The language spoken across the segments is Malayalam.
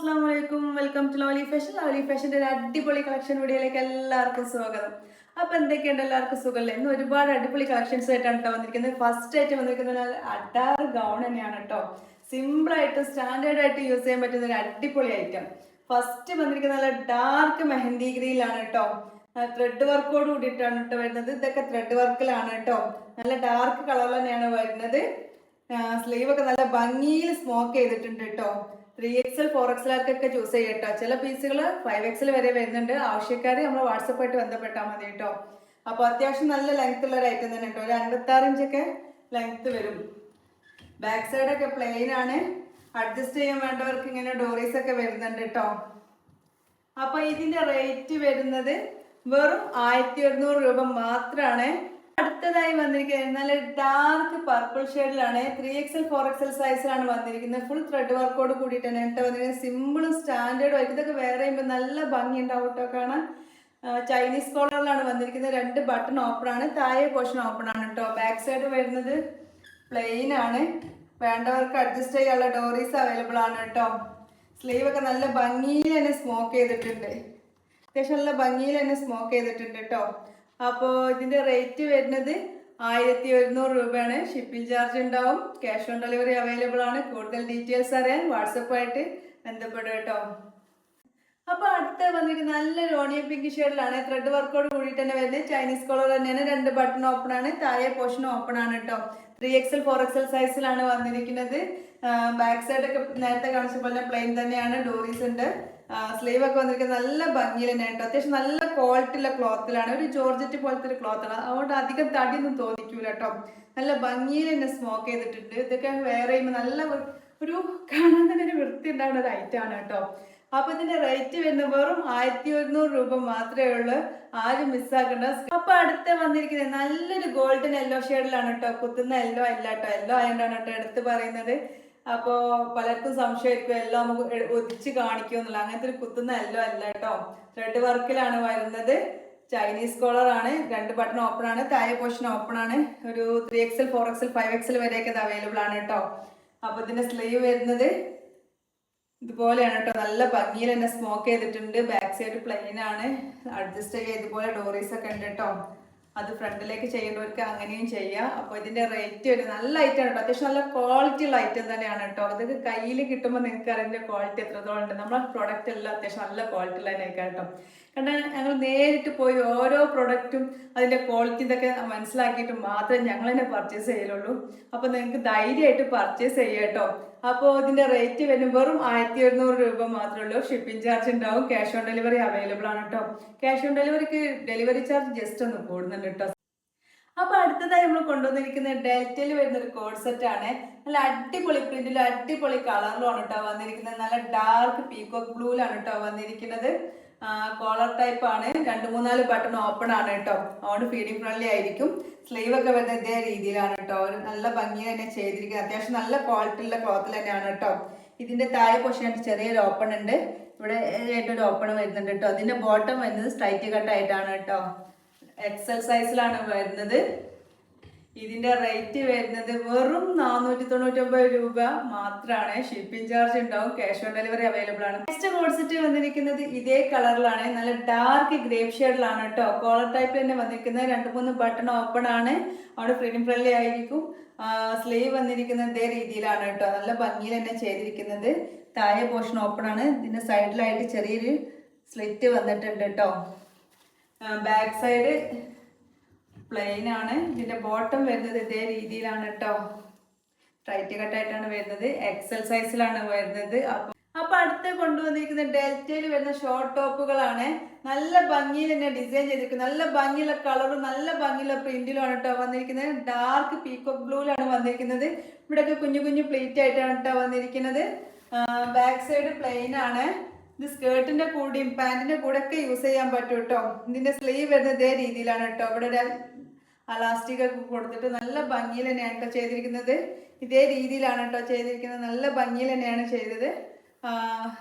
അസ്സാം വലൈക്കും welcome to lovely fashion lovely ഫാഷന്റെ ഒരു അടിപൊളി കളക്ഷൻ വീഡിയോയിലേക്ക് എല്ലാവർക്കും സ്വാഗതം. അപ്പോൾ എന്തൊക്കെയുണ്ട് എല്ലാവർക്കും സുഖമല്ലേ ഇന്ന് ഒരുപാട് അടിപൊളി കളക്ഷൻസ് ആയിട്ടാണ് കേട്ടോ വന്നിരിക്കുന്നത്. ഫസ്റ്റ് ആയിട്ട് വന്നിരിക്കുന്നത് അഡാർ ഗൗൺ തന്നെയാണ് കേട്ടോ സിമ്പിളായിട്ട് സ്റ്റാൻഡേർഡ് ആയിട്ട് യൂസ് ചെയ്യാൻ പറ്റുന്ന ഒരു അടിപൊളി ഐറ്റം ഫസ്റ്റ് വന്നിരിക്കുന്ന നല്ല ഡാർക്ക് മെഹന്തി ഗ്രീനിലാണ് കേട്ടോ ത്രെഡ് വർക്കോട് കൂടിയിട്ടാണ് കേട്ടോ വരുന്നത്. ഇതൊക്കെ ത്രെഡ് വർക്കിലാണ് കേട്ടോ നല്ല ഡാർക്ക് കളർ തന്നെയാണ് വരുന്നത്. സ്ലീവ് ഒക്കെ നല്ല ഭംഗിയിൽ സ്മോക്ക് ചെയ്തിട്ടുണ്ട് കേട്ടോ ത്രീ എക്സൽ ഫോർ എക്സലാർക്കൊക്കെ ചൂസ് ചെയ്യാം കേട്ടോ ചില പീസുകൾ ഫൈവ് എക്സൽ വരെ വരുന്നുണ്ട്. ആവശ്യക്കാർ നമ്മൾ വാട്സപ്പായിട്ട് ബന്ധപ്പെട്ടാൽ മതി കേട്ടോ അപ്പോൾ അത്യാവശ്യം നല്ല ലെങ്ത് ഉള്ള ഒരു ഐറ്റം തന്നെ കേട്ടോ ഒരു അൻപത്താറ് ഇഞ്ചൊക്കെ ലെങ്ത് വരും. ബാക്ക് സൈഡൊക്കെ പ്ലെയിൻ ആണ്. അഡ്ജസ്റ്റ് ചെയ്യാൻ വേണ്ടവർക്ക് ഇങ്ങനെ ഡോറീസ് ഒക്കെ വരുന്നുണ്ട് കേട്ടോ അപ്പോൾ ഇതിന്റെ റേറ്റ് വരുന്നത് വെറും ആയിരത്തി എഴുന്നൂറ് രൂപ മാത്രമാണ് അടുത്തതായി വന്നിരിക്കുന്നത് നല്ല ഡാർക്ക് പർപ്പിൾ ഷെയ്ഡിലാണ് ത്രീ എക്സൽ ഫോർ എക്സൽ സൈസിലാണ് വന്നിരിക്കുന്നത്. ഫുൾ ത്രെഡ് വർക്കോട് കൂടിയിട്ടാണ് കേട്ടോ വന്നിരിക്കുന്നത്. സിമ്പിളും സ്റ്റാൻഡേർഡും ആയിട്ട് ഇതൊക്കെ വേറെ ചെയ്യുമ്പോൾ നല്ല ഭംഗി ഉണ്ടാവും കേട്ടോ കാണാൻ. ചൈനീസ് കോളറിലാണ് വന്നിരിക്കുന്നത്. രണ്ട് ബട്ടൺ ഓപ്പൺ ആണ്. താഴെ പോർഷൻ ഓപ്പൺ ആണ് കേട്ടോ. ബാക്ക് സൈഡ് വരുന്നത് പ്ലെയിൻ ആണ്. വേണ്ടവർക്ക് അഡ്ജസ്റ്റ് ചെയ്യാനുള്ള ഡോറീസ് അവൈലബിൾ ആണ് കേട്ടോ. സ്ലീവ് ഒക്കെ നല്ല ഭംഗിയിൽ തന്നെ സ്മോക്ക് ചെയ്തിട്ടുണ്ട്. അത്യാവശ്യം നല്ല ഭംഗിയിൽ തന്നെ സ്മോക്ക് ചെയ്തിട്ടുണ്ട് കേട്ടോ. അപ്പോൾ ഇതിന്റെ റേറ്റ് വരുന്നത് ആയിരത്തി ഒരുന്നൂറ് രൂപയാണ്. ഷിപ്പിംഗ് ചാർജ് ഉണ്ടാവും. ക്യാഷ് ഓൺ ഡെലിവറി അവൈലബിൾ ആണ്. കൂടുതൽ ഡീറ്റെയിൽസ് അറിയാൻ വാട്സപ്പായിട്ട് ബന്ധപ്പെടും കേട്ടോ. അപ്പോൾ അടുത്ത വന്നിരിക്കുന്ന നല്ലൊരു ഓണിയൻ പിങ്ക് ഷെയ്ഡിലാണ് ത്രെഡ് വർക്കോട് കൂടിയിട്ട് തന്നെ വരുന്നത്. ചൈനീസ് കളർ തന്നെയാണ്. രണ്ട് ബട്ടൺ ഓപ്പൺ ആണ്. താഴെ പോർഷൻ ഓപ്പൺ ആണ് കേട്ടോ. ത്രീ എക്സൽ ഫോർ എക്സൽ സൈസിലാണ് വന്നിരിക്കുന്നത്. ബാക്ക് സൈഡ് ഒക്കെ നേരത്തെ കാണിച്ച പോലെ പ്ലെയിൻ തന്നെയാണ്. ഡോറീസ് ഉണ്ട്. സ്ലീവ് ഒക്കെ വന്നിരിക്കുന്നത് നല്ല ഭംഗിയിൽ തന്നെ കേട്ടോ. അത്യാവശ്യം നല്ല ക്വാളിറ്റിയുള്ള ക്ലോത്തിലാണ് ഒരു ജോർജറ്റ് പോലത്തെ ഒരു ക്ലോത്താണ് അതുകൊണ്ട് അധികം തടിയൊന്നും തോന്നിക്കൂല കേട്ടോ. നല്ല ഭംഗിയിൽ തന്നെ സ്മോക്ക് ചെയ്തിട്ടുണ്ട്. ഇതൊക്കെ വേറെ ചെയ്യുമ്പോൾ നല്ല ഒരു കാണാൻ തന്നെ ഒരു വൃത്തി ഉണ്ടാകുന്ന ഒരു ഐറ്റം ആണ് കേട്ടോ. അപ്പൊ ഇതിന്റെ റേറ്റ് വരുന്ന വെറും ആയിരത്തി ഒരുന്നൂറ് രൂപ മാത്രമേ ഉള്ളൂ. ആരും മിസ്സാക്കണ്ട അപ്പൊ അടുത്ത് വന്നിരിക്കുന്നത് നല്ലൊരു ഗോൾഡൻ യെല്ലോ ഷെയ്ഡിലാണ് കേട്ടോ. കുത്തുന്ന യെല്ലോ അല്ല കേട്ടോ. യെല്ലോ ആയതുകൊണ്ടാണ് കേട്ടോ എടുത്ത് പറയുന്നത്. അപ്പോ പലർക്കും സംശയമായിരിക്കും എല്ലാം നമുക്ക് ഒതിച്ച് കാണിക്കുമെന്നുള്ള അങ്ങനത്തെ ഒരു കുത്തുന്ന എല്ലാം അല്ല കേട്ടോ. ത്രെഡ് വർക്കിലാണ് വരുന്നത്. ചൈനീസ് കോളർ ആണ്. രണ്ട് ബട്ടൺ ഓപ്പൺ ആണ്. താഴെ പോർഷൻ ഓപ്പൺ ആണ്. ഒരു three XL four XL five XL വരെയൊക്കെ ഇത് അവൈലബിൾ ആണ് കേട്ടോ. അപ്പൊ ഇതിന്റെ സ്ലീവ് വരുന്നത് ഇതുപോലെയാണ് കേട്ടോ. നല്ല ഭംഗിയിൽ തന്നെ സ്മോക്ക് ചെയ്തിട്ടുണ്ട്. ബാക്ക് സൈഡ് പ്ലെയിൻ ആണ്. അഡ്ജസ്റ്റ് ചെയ്യുക ഇതുപോലെ ഡോറീസ് ഒക്കെ ഉണ്ട് കേട്ടോ. അത് ഫ്രണ്ടിലേക്ക് ചെയ്യേണ്ടവർക്ക് അങ്ങനെയും ചെയ്യാം. അപ്പോൾ ഇതിന്റെ റേറ്റ് ഒരു നല്ല ഐറ്റം കേട്ടോ. അത്യാവശ്യം നല്ല ക്വാളിറ്റി ഉള്ള ഐറ്റം തന്നെയാണ് കേട്ടോ. അതൊക്കെ കയ്യിൽ കിട്ടുമ്പോൾ നിങ്ങൾക്ക് അതിന്റെ ക്വാളിറ്റി എത്രത്തോളം ഉണ്ട്. നമ്മളെ പ്രൊഡക്റ്റ് എല്ലാം അത്യാവശ്യം നല്ല ക്വാളിറ്റി ഉള്ള തന്നെയൊക്കെ കേട്ടോ. കാരണം ഞങ്ങൾ നേരിട്ട് പോയി ഓരോ പ്രൊഡക്റ്റും അതിന്റെ ക്വാളിറ്റി ഇതൊക്കെ മനസ്സിലാക്കിയിട്ട് മാത്രമേ ഞങ്ങൾ തന്നെ പർച്ചേസ് ചെയ്യലുള്ളൂ. അപ്പോൾ നിങ്ങൾക്ക് ധൈര്യമായിട്ട് പർച്ചേസ് ചെയ്യാം അപ്പോൾ ഇതിന്റെ റേറ്റ് വരും വെറും ആയിരത്തി എഴുന്നൂറ് രൂപ മാത്രമേ ഉള്ളൂ. ഷിപ്പിംഗ് ചാർജ് ഉണ്ടാവും. ക്യാഷ് ഓൺ ഡെലിവറി അവൈലബിൾ ആണ് കേട്ടോ ക്യാഷ് ഓൺ ഡെലിവറിക്ക് ഡെലിവറി ചാർജ് ജസ്റ്റ് ഒന്ന് കൂടുന്നുണ്ട് കേട്ടോ അപ്പൊ അടുത്തതായി നമ്മൾ കൊണ്ടുവന്നിരിക്കുന്ന ഡെൽറ്റയിൽ വരുന്ന ഒരു കോഡ് സെറ്റ് ആണ്. നല്ല അടിപൊളി പ്രിന്റിലും അടിപൊളി കളറിലുമാണ് കേട്ടോ വന്നിരിക്കുന്നത്. നല്ല ഡാർക്ക് പീകോക്ക് ബ്ലൂയിലാണ് കേട്ടോ വന്നിരിക്കുന്നത്. കോളർ ടൈപ്പ് ആണ്. രണ്ട് മൂന്നാൽ ബട്ടൺ ഓപ്പൺ ആണ് കേട്ടോ. അതുകൊണ്ട് ഫീഡിംഗ് ഫ്രണ്ട്ലി ആയിരിക്കും. സ്ലീവ് ഒക്കെ വരുന്ന ഇതേ രീതിയിലാണ് കേട്ടോ. നല്ല ഭംഗി തന്നെ ചെയ്തിരിക്കുന്നത്. അത്യാവശ്യം നല്ല ക്വാളിറ്റി ഉള്ള ക്ലോത്ത് തന്നെയാണ് കേട്ടോ. ഇതിന്റെ താഴെ പൊസിഷൻ ചെറിയൊരു ഓപ്പൺ ഉണ്ട്. ഇവിടെ ആയിട്ടൊരു ഓപ്പൺ വരുന്നുണ്ട് കേട്ടോ. അതിന്റെ ബോട്ടം വരുന്നത് സ്ട്രൈറ്റ് കട്ട് ആയിട്ടാണ് കേട്ടോ. എക്സൽ സൈസിലാണ് വരുന്നത്. ഇതിന്റെ റേറ്റ് വരുന്നത് വെറും നാനൂറ്റി തൊണ്ണൂറ്റൊമ്പത് രൂപ മാത്രമാണ് ഷിപ്പിംഗ് ചാർജ് ഉണ്ടാവും ക്യാഷ് ഓൺ ഡെലിവറി അവൈലബിൾ ആണ്. നെക്സ്റ്റ് കോഡ്സെറ്റ് വന്നിരിക്കുന്നത് ഇതേ കളറിലാണ് നല്ല ഡാർക്ക് ഗ്രേപ്പ് ഷെയ്ഡിലാണ് കേട്ടോ. കോളർ ടൈപ്പ് തന്നെ വന്നിരിക്കുന്നത്. രണ്ട് മൂന്ന് ബട്ടൺ ഓപ്പൺ ആണ്. അവിടെ ഫ്രീഡം ഫ്രണ്ട്ലി ആയിരിക്കും. സ്ലീവ് വന്നിരിക്കുന്നത് ഇതേ രീതിയിലാണ് കേട്ടോ. നല്ല ഭംഗിയിൽ തന്നെ ചെയ്തിരിക്കുന്നത്. താഴെ പോർഷൻ ഓപ്പൺ ആണ്. ഇതിന്റെ സൈഡിലായിട്ട് ചെറിയൊരു സ്ലിറ്റ് വന്നിട്ടുണ്ട് കേട്ടോ. ബാക്ക് സൈഡ് പ്ലെയിൻ ആണ്. ഇതിന്റെ ബോട്ടം വരുന്നത് ഇതേ രീതിയിലാണ് കേട്ടോ ടൈറ്റ് കട്ടായിട്ടാണ് വരുന്നത്. എക്സൽ സൈസിലാണ് വരുന്നത്. അപ്പൊ അപ്പൊ അടുത്ത് കൊണ്ടുവന്നിരിക്കുന്ന ഡെൽറ്റയിൽ വരുന്ന ഷോർട്ട് ടോപ്പുകളാണ് നല്ല ഭംഗിയിൽ തന്നെ ഡിസൈൻ ചെയ്തിരിക്കുന്നത്. നല്ല ഭംഗിയുള്ള കളറും നല്ല ഭംഗിയുള്ള പ്രിന്റിലുമാണ് കേട്ടോ വന്നിരിക്കുന്നത്. ഡാർക്ക് പീക്കോക്ക് ബ്ലൂവിലാണ് വന്നിരിക്കുന്നത്. ഇവിടെയൊക്കെ കുഞ്ഞു കുഞ്ഞു പ്ലേറ്റ് ആയിട്ടാണ് കേട്ടോ വന്നിരിക്കുന്നത്. ബാക്ക് സൈഡ് പ്ലെയിൻ ആണ്. ഇത് സ്കേർട്ടിന്റെ കൂടെയും പാന്റിന്റെ കൂടെ ഒക്കെ യൂസ് ചെയ്യാൻ പറ്റും കേട്ടോ ഇതിന്റെ സ്ലീവ് വരുന്നത് ഇതേ രീതിയിലാണ് കേട്ടോ ഇവിടെ അലാസ്റ്റിക് ഒക്കെ കൊടുത്തിട്ട് നല്ല ഭംഗിയിൽ തന്നെയാണ് കേട്ടോ ചെയ്തിരിക്കുന്നത്. ഇതേ രീതിയിലാണ് കേട്ടോ ചെയ്തിരിക്കുന്നത്. നല്ല ഭംഗിയിൽ തന്നെയാണ് ചെയ്തത്.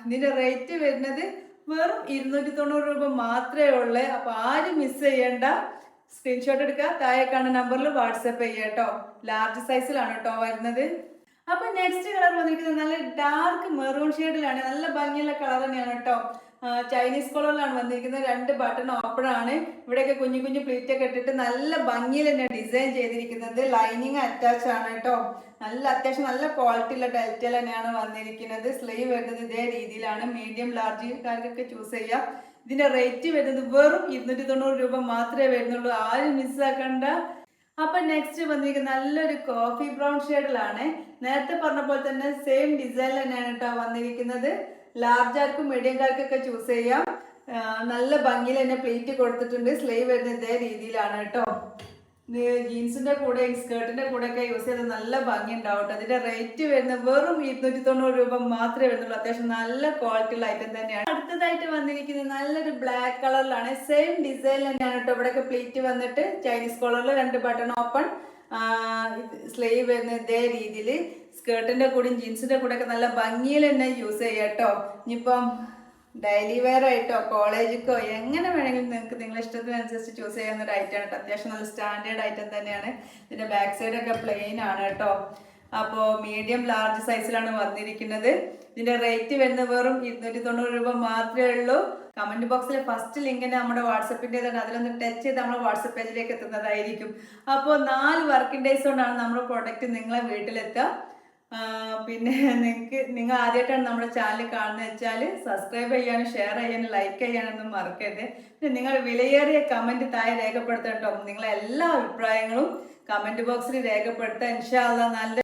ഇതിന്റെ റേറ്റ് വരുന്നത് വെറും ഇരുന്നൂറ്റി തൊണ്ണൂറ് രൂപ മാത്രമേ ഉള്ളൂ. അപ്പോൾ ആരും മിസ് ചെയ്യേണ്ട. സ്ക്രീൻഷോട്ട് എടുക്കുക. താഴെ കാണുന്ന നമ്പറിൽ വാട്സപ്പ് ചെയ്യുക കേട്ടോ ലാർജ് സൈസിലാണ് കേട്ടോ വരുന്നത്. അപ്പൊ നെക്സ്റ്റ് കളർ വന്നിരിക്കുന്നത് നല്ല ഡാർക്ക് മെറൂൺ ഷെയ്ഡിലാണ് നല്ല ഭംഗിയുള്ള കളർ തന്നെയാണ് കേട്ടോ ചൈനീസ് കളറിലാണ് വന്നിരിക്കുന്നത്. രണ്ട് ബട്ടൺ ഓപ്പൺ ആണ്. ഇവിടെയൊക്കെ കുഞ്ഞു കുഞ്ഞു പ്ലീറ്റ് ഒക്കെ ഇട്ടിട്ട് നല്ല ഭംഗിയിൽ തന്നെ ഡിസൈൻ ചെയ്തിരിക്കുന്നത്. ലൈനിങ് അറ്റാച്ച് ആണ് കേട്ടോ. നല്ല അത്യാവശ്യം നല്ല ക്വാളിറ്റി ഉള്ള ഡെൽറ്റൽ തന്നെയാണ് വന്നിരിക്കുന്നത്. സ്ലീവ് വരുന്നത് ഇതേ രീതിയിലാണ്. മീഡിയം ലാർജുകാർക്കൊക്കെ ചൂസ് ചെയ്യാം. ഇതിന്റെ റേറ്റ് വരുന്നത് വെറും ഇരുന്നൂറ്റി തൊണ്ണൂറ് രൂപ മാത്രമേ വരുന്നുള്ളൂ. ആരും മിസ്സാക്കണ്ട അപ്പൊ നെക്സ്റ്റ് വന്നിരിക്കുന്ന നല്ലൊരു കോഫി ബ്രൗൺ ഷെയ്ഡിലാണ് നേരത്തെ പറഞ്ഞ പോലെ തന്നെ സെയിം ഡിസൈൻ തന്നെയാണ് കേട്ടോ വന്നിരിക്കുന്നത്. ലാർജാർക്കും മീഡിയംകാർക്കൊക്കെ ചൂസ് ചെയ്യാം. നല്ല ഭംഗിയിൽ തന്നെ പ്ലേറ്റ് കൊടുത്തിട്ടുണ്ട്. സ്ലീവ് വരുന്ന ഇതേ രീതിയിലാണ് കേട്ടോ. ജീൻസിന്റെ കൂടെ സ്കേർട്ടിന്റെ കൂടെ ഒക്കെ യൂസ് ചെയ്ത് നല്ല ഭംഗി ഉണ്ടാവും അതിന്റെ റേറ്റ് വരുന്നത് വെറും ഇരുന്നൂറ്റി തൊണ്ണൂറ് രൂപ മാത്രമേ വരുന്നുള്ളൂ. അത്യാവശ്യം നല്ല ക്വാളിറ്റി ഉള്ള ഐറ്റം തന്നെയാണ്. അടുത്തതായിട്ട് വന്നിരിക്കുന്നത് നല്ലൊരു ബ്ലാക്ക് കളറിലാണ് സെയിം ഡിസൈൻ തന്നെയാണ് കേട്ടോ. ഇവിടെയൊക്കെ പ്ലീറ്റ് വന്നിട്ട് ചൈനീസ് കളറിൽ രണ്ട് ബട്ടൺ ഓപ്പൺ സ്ലീവ് വരുന്ന ഇതേ രീതിയിൽ സ്കേർട്ടിന്റെ കൂടെയും ജീൻസിന്റെ കൂടെ ഒക്കെ നല്ല ഭംഗിയിൽ തന്നെ യൂസ് ചെയ്യാം കേട്ടോ. ഇനിയിപ്പം ഡെയിലി വെയർ ആയിട്ടോ കോളേജിക്കോ എങ്ങനെ വേണമെങ്കിലും നിങ്ങൾക്ക് നിങ്ങളുടെ ഇഷ്ടത്തിനനുസരിച്ച് ചൂസ് ചെയ്യാവുന്ന ഒരു ഐറ്റം കേട്ടോ അത്യാവശ്യം നല്ല സ്റ്റാൻഡേർഡ് ഐറ്റം തന്നെയാണ്. ഇതിന്റെ ബാക്ക് സൈഡൊക്കെ പ്ലെയിൻ ആണ് കേട്ടോ. അപ്പോൾ മീഡിയം ലാർജ് സൈസിലാണ് വന്നിരിക്കുന്നത്. ഇതിന്റെ റേറ്റ് വരുന്നത് വെറും ഇരുന്നൂറ്റി തൊണ്ണൂറ് രൂപ മാത്രമേ ഉള്ളൂ. കമന്റ് ബോക്സിലെ ഫസ്റ്റ് ലിങ്കിന് നമ്മുടെ വാട്സപ്പിന്റെതാണ് അതിലൊന്ന് ടച്ച് ചെയ്ത് നമ്മുടെ വാട്സപ്പ് പേജിലേക്ക് എത്തുന്നതായിരിക്കും. അപ്പോൾ നാല് വർക്കിംഗ് ഡേയ്സ് കൊണ്ടാണ് നമ്മുടെ പ്രൊഡക്റ്റ് നിങ്ങളെ വീട്ടിലെത്തുക. പിന്നെ നിങ്ങൾക്ക് നിങ്ങൾ ആദ്യമായിട്ടാണ് നമ്മുടെ ചാനൽ കാണുന്നത് വെച്ചാൽ സബ്സ്ക്രൈബ് ചെയ്യാനും ഷെയർ ചെയ്യാനും ലൈക്ക് ചെയ്യാനൊന്നും മറക്കരുത്. പിന്നെ നിങ്ങൾ വിലയേറിയ കമന്റ് താഴെ രേഖപ്പെടുത്തട്ടോ നിങ്ങളെ എല്ലാ അഭിപ്രായങ്ങളും കമന്റ് ബോക്സിൽ രേഖപ്പെടുത്താൻ ഇൻഷാല്ല നല്ല